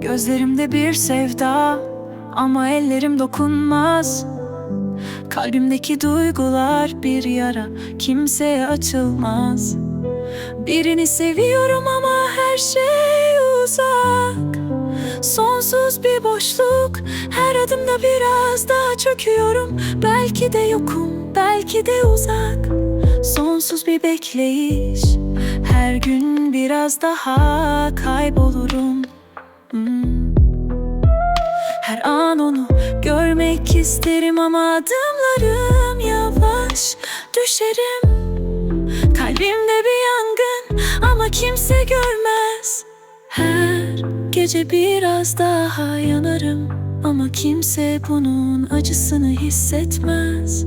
Gözlerimde bir sevda ama ellerim dokunmaz. Kalbimdeki duygular bir yara kimseye açılmaz. Birini seviyorum ama her şey uzak. Sonsuz bir boşluk Her adımda biraz daha çöküyorum. Belki de yokum, belki de uzak. Sonsuz bir bekleyiş Her gün biraz daha kaybolurum Hmm. Her an onu görmek isterim ama adımlarım yavaş. Düşerim. Kalbimde bir yangın ama kimse görmez. Her gece biraz daha yanarım ama kimse bunun acısını hissetmez.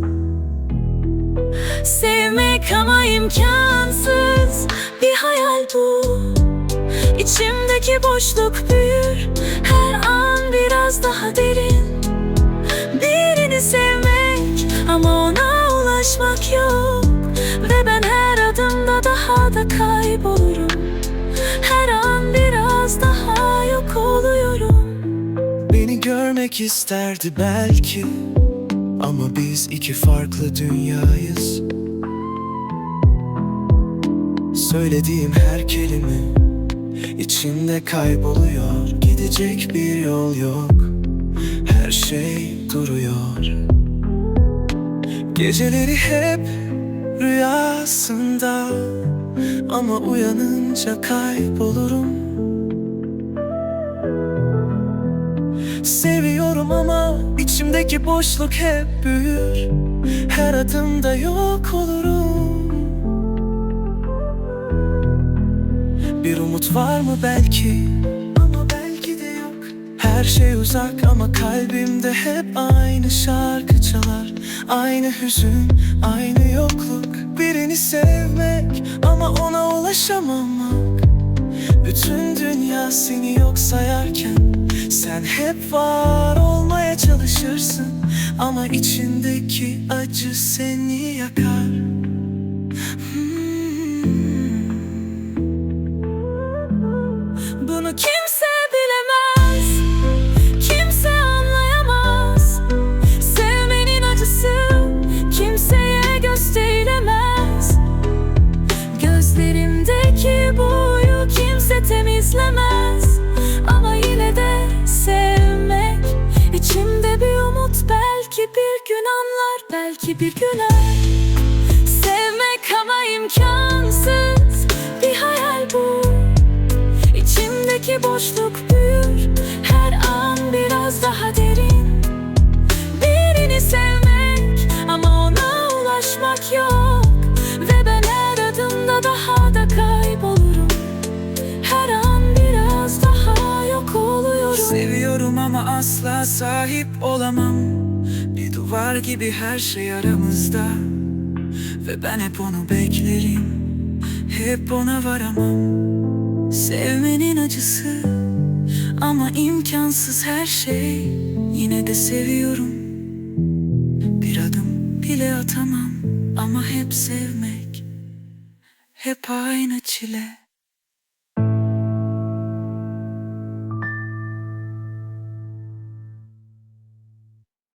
Sevmek ama imkansız. Bir hayal bu İçimdeki boşluk büyür Her an biraz daha derin. Birini sevmek ama ona ulaşmak yok. Ve ben her adımda daha da kaybolurum. Her an biraz daha yok oluyorum. Beni görmek isterdi belki Ama biz iki farklı dünyayız. Söylediğim her kelime içinde kayboluyor. Gidecek bir yol yok. Her şey duruyor. Geceleri hep rüyasında. Ama uyanınca kaybolurum. Seviyorum ama içimdeki boşluk hep büyür. Her adımda yok olurum Bir umut var mı belki? Ama belki de yok. Her şey uzak ama kalbimde hep aynı şarkı çalar. Aynı hüzün, aynı yokluk. Birini sevmek ama ona ulaşamamak. Bütün dünya seni yok sayarken Sen hep var olmaya çalışırsın. Ama içindeki acı seni yakar Bunu kimse bilemez. Kimse anlayamaz. Sevmenin acısı Kimseye gösterilemez. Gözlerimdeki boyu kimse temizlemez. Ama yine de sevmek içimde bir umut Belki bir gün anlar Belki bir gün er Sevmek ama imkansız. Bir hayal İçimdeki boşluk büyür Her an biraz daha derin. Birini sevmek ama ona ulaşmak yok. Ve ben her adımda daha da kaybolurum. Her an biraz daha yok oluyorum. Seviyorum ama asla sahip olamam. Bir duvar gibi her şey aramızda. Ve ben hep onu beklerim. Hep ona varamam acısı. Ama imkansız her şey. Yine de seviyorum. Bir adım bile atamam. Ama hep sevmek Hep aynı çile